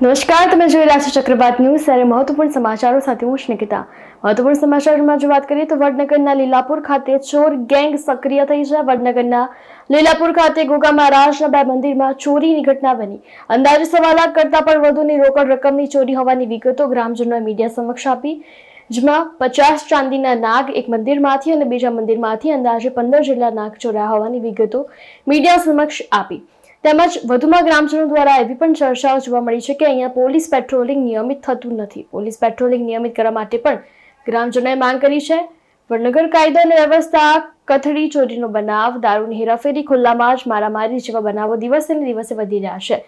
નમસ્કાર, તમે જોઈ રહ્યા છો ચક્રવાત ન્યૂઝ. ત્યારે મહત્વપૂર્ણ સમાચારો સાથે હું છું મહત્વપૂર્ણ સમાચારમાં જો વાત કરીએ તો વડનગરના લીલાપુર ખાતે ચોર ગેંગ સક્રિય થઈ છે. વડનગરના લીલાપુર ખાતે ગોગા મહારાજના બે મંદિરમાં ચોરીની ઘટના બની. અંદાજે સવા લાખ કરતા પણ વધુની રોકડ રકમની ચોરી હોવાની વિગતો ગ્રામજનોએ મીડિયા સમક્ષ આપી. જેમાં પચાસ ચાંદીના નાગ એક મંદિરમાંથી અને બીજા મંદિરમાંથી અંદાજે પંદર જેટલા નાગ ચોરાયા હોવાની વિગતો મીડિયા સમક્ષ આપી. તેમજ વધુમાં ગ્રામજનો દ્વારા એવી પણ ચર્ચાઓ જોવા મળી છે કે અહીંયા પોલીસ પેટ્રોલિંગ નિયમિત થતું નથી. પોલીસ પેટ્રોલિંગ નિયમિત કરવા માટે પણ ગ્રામજનોએ માંગ કરી છે. વડનગર કાયદો અને વ્યવસ્થા, કથળી ચોરીનો બનાવ, દારૂની હેરાફેરી ખુલ્લામાં જ મારામારી જેવા બનાવો દિવસે ને દિવસે વધી રહ્યા છે.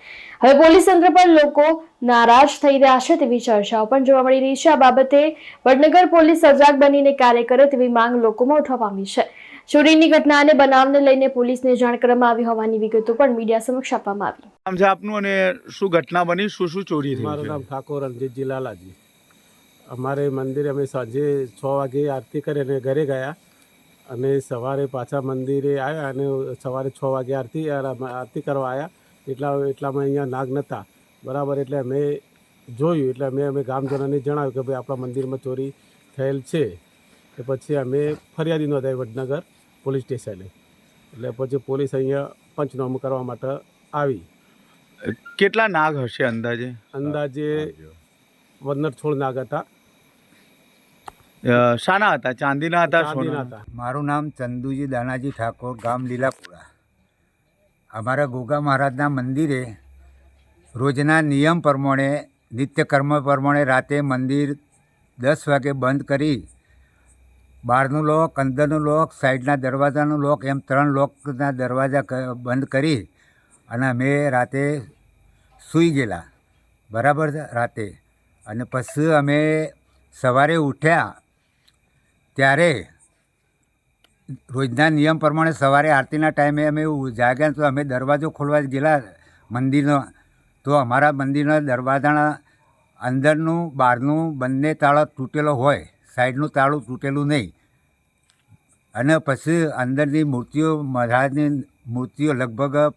હવે પોલીસ તંત્ર પર લોકો નારાજ થઈ રહ્યા છે તેવી ચર્ચાઓ પણ જોવા મળી રહી છે. આ બાબતે વડનગર પોલીસ સજાગ બનીને કાર્ય કરે તેવી માંગ લોકોમાં ઉઠવા પામી છે. ચોરીની ઘટના અને બનાવને લઈને પોલીસને જાણ કરવામાં આવી હોવાની વિગતો પણ મીડિયા સમક્ષ આપવામાં આવી. નામ છે આપનું અને શું ઘટના બની? શું શું ચોરી થઈ મારું નામ ઠાકોર રણજીતજી લાલાજી. અમારે મંદિરે અમે સાંજે છ વાગે આરતી કરી અને ઘરે ગયા અને સવારે પાછા મંદિરે આવ્યા અને સવારે છ વાગે આરતી આરતી કરવા આવ્યા. એટલા એટલામાં અહીંયા નાગ નહોતા બરાબર એટલે અમે જોયું એટલે અમે અમે ગામજનોને જણાવ્યું કે ભાઈ આપણા મંદિરમાં ચોરી થયેલ છે. તો પછી અમે ફરિયાદી નોંધાવી વડનગર. પોલીસ સ્ટેશને. એટલે પછી પોલીસ અહીંયા પંચનામું કરવા માટે આવી. કેટલા નાગ હશે અંદાજે? અંદાજે વનર છોડ નાગ હતા. શાના હતા? ચાંદીના હતા સોના? હતા. મારું નામ ચંદુજી દાનાજી ઠાકોર ગામ લીલાપુરા. અમારા ગોગા મહારાજના મંદિરે રોજના નિયમ પ્રમાણે નિત્યકર્મ પ્રમાણે રાતે મંદિર દસ વાગે બંધ કરી બહારનું લોક, અંદરનું લોક, સાઈડના દરવાજાનું લોક, એમ ત્રણ લોકના દરવાજા બંધ કરી અને અમે રાતે સૂઈ ગયેલા. બરાબર રાતે. અને પછી અમે સવારે ઉઠ્યા ત્યારે રોજના નિયમ પ્રમાણે સવારે આરતીના ટાઈમે અમે જાગ્યા તો અમે દરવાજો ખોલવા ગયેલા મંદિરનો. તો અમારા મંદિરના દરવાજાના અંદરનું, બહારનું બંને તાળા તૂટેલો હોય. સાઈડનું તાળું તૂટેલું નહીં. અને પછી અંદરની મૂર્તિઓ મહારાજની મૂર્તિઓ લગભગ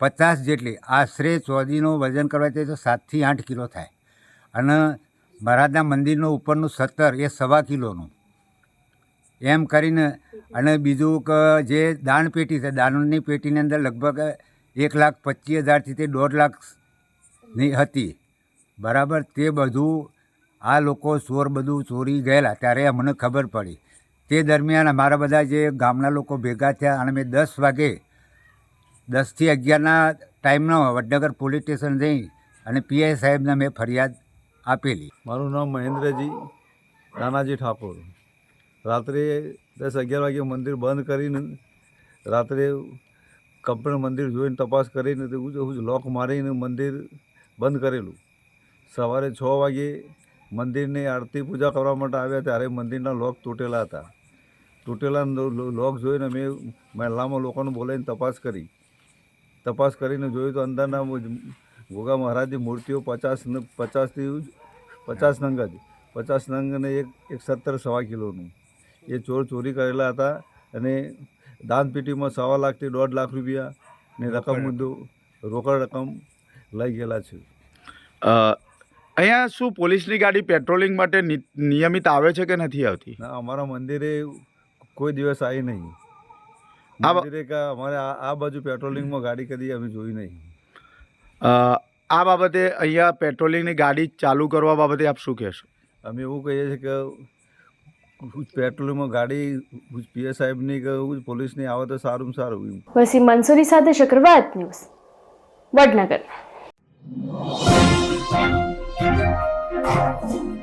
પચાસ જેટલી. આશરે ચોદીનું વજન કરવા જાય તો સાતથી આઠ કિલો થાય. અને મહારાજના મંદિરનું ઉપરનું સત્તર એ સવા કિલોનું. એમ કરીને અને બીજું કે જે દાન પેટી છે, દાનની પેટીની અંદર લગભગ એક લાખ પચીસ હજારથી તે દોઢ લાખની હતી. બરાબર? તે બધું આ લોકો ચોર બધું ચોરી ગયેલા, ત્યારે અમને ખબર પડી. તે દરમિયાન અમારા બધા જે ગામના લોકો ભેગા થયા અને મેં દસ વાગે, દસથી અગિયારના ટાઈમનો વડનગર પોલીસ સ્ટેશન જઈ અને પીઆઈ સાહેબને મેં ફરિયાદ આપેલી. મારું નામ મહેન્દ્રજી નાનાજી ઠાકોર. રાત્રે દસ અગિયાર વાગે મંદિર બંધ કરીને, રાત્રે કમ્પ્લેટ મંદિર જોઈને તપાસ કરીને તે હું જ લોક મારીને મંદિર બંધ કરેલું. સવારે છ વાગે મંદિરની આરતી પૂજા કરવા માટે આવ્યા ત્યારે મંદિરના લોક તૂટેલા હતા. તૂટેલા લોક જોઈને મેં મહેલામાં લોકોને બોલાવીને તપાસ કરી. તપાસ કરીને જોયું તો અંદરના ગોગા મહારાજની મૂર્તિઓ પચાસ પચાસથી પચાસ નંગ જ પચાસ નંગ અને એક એક સત્તર સવા કિલોનું. એ ચોર ચોરી કરેલા હતા અને દાનપેટીમાં સવા લાખથી દોઢ લાખ રૂપિયા ને રકમ મુદ્દો રોકડ રકમ લઈ ગયેલા છે. અહીંયા શું પોલીસની ગાડી પેટ્રોલિંગ માટે નિ- નિયમિત આવે છે કે નથી આવતી? ના અમારા મંદિરે કોઈ દિવસ આવી નહીં. મંદિરે કે અમારે આ આ બાજુ પેટ્રોલિંગમાં ગાડી કદી અમે જોઈ નહીં. આ બાબતે અહીંયા પેટ્રોલિંગની ગાડી ચાલુ કરવા બાબતે આપ શું કહેશો? અમે એવું કહીએ છીએ કે પેટ્રોલિંગમાં ગાડી પીએસ સાહેબની કે પોલીસની આવે તો સારું સારું એમ. વસીમ મંસૂરી સાથે ચક્રવાત ન્યૂઝ વડનગર. Thank you.